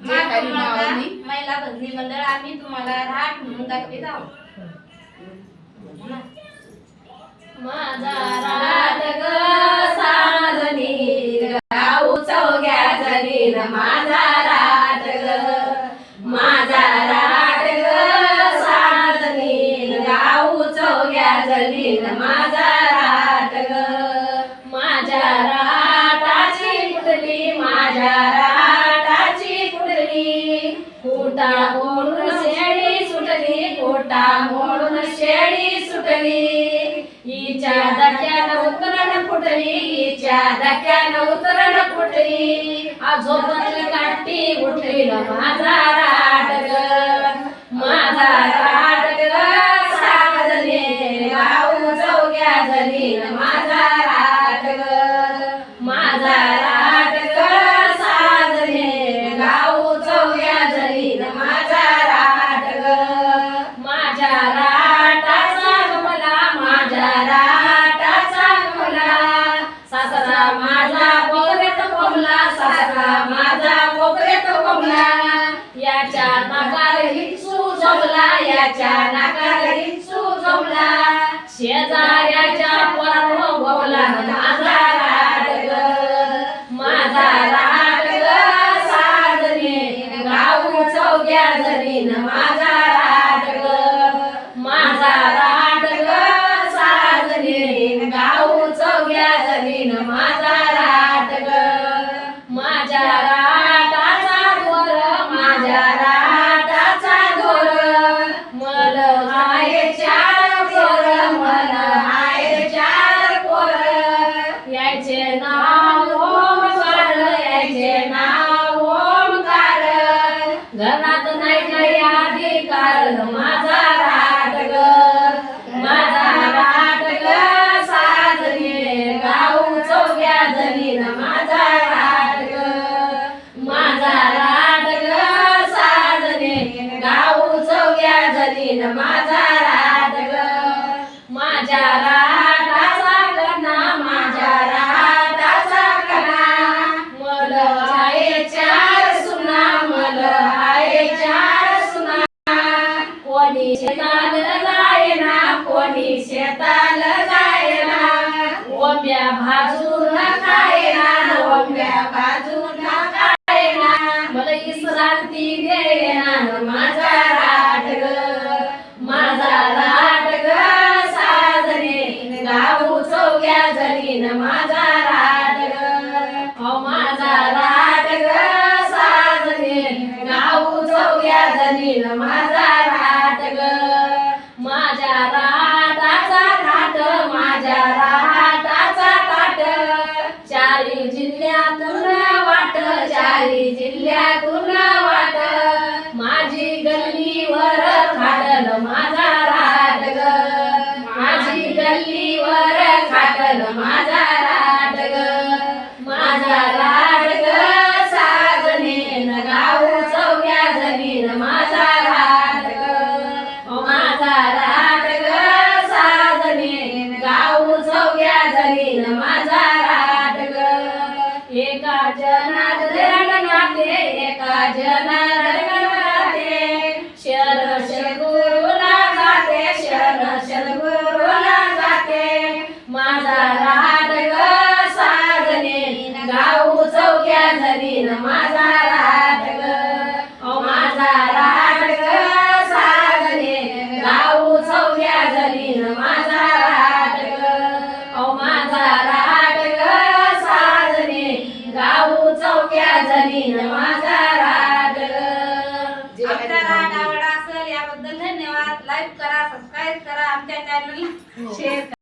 जय हरी माता माऊली महिला भजनी मंडळ आम्ही तुम्हाला राट म्हणून दाखवीत आहोत माझा राट ग साजनी गाऊ चौघ्या जनीन माझा राट ग. माझा राट ग साजनी गाऊ चौघ्या माझा कुटा मोडून शेळी सुटली कोटा मोडून शेळी सुटली. हिच्या धक्यानं उतरण फुटली हिच्या धक्यानं उतरण फुटली. आजोबाची काठी उठली माझा राट नाकार हिचू जमला याच्या नाकार हिचू जमला. शेजाऱ्याच्या पोरानो गोवला माझा याचे नाव ओमकार याचे नाव ओमकार घरात नाही काही अधिकार माझा राट ग माझा राट ग साजरी गाऊ चौघ्या जलीन माझा राट ग माझा राट ग साजरे गाऊ चौघ्या जलीन माझा राट ग माझ्या राटाचा शेताल जायना ओंब्या भाजून खायना ओंब्या भाजून खायना मला देना माझा राट ग माझा राट ग साजरे गाऊ चौक्या जलीन ना चारी वाट माझी गल्लीवर खाटल माझा राट ग माझी गल्लीवर खाटल माझा राट ग माझा राट ग साजने गाऊ चौघ्या जलीन माझा राट ग माझा राट ग साजनेन गाऊ चौघ्या जलीन माझा राट ग एका जना एका जनात नाते शरण गुरुला जाते शरण गुरुला जाते माझा राट ग साजने गाऊ चौक्या जलीन माझा चॅनल शेअर करा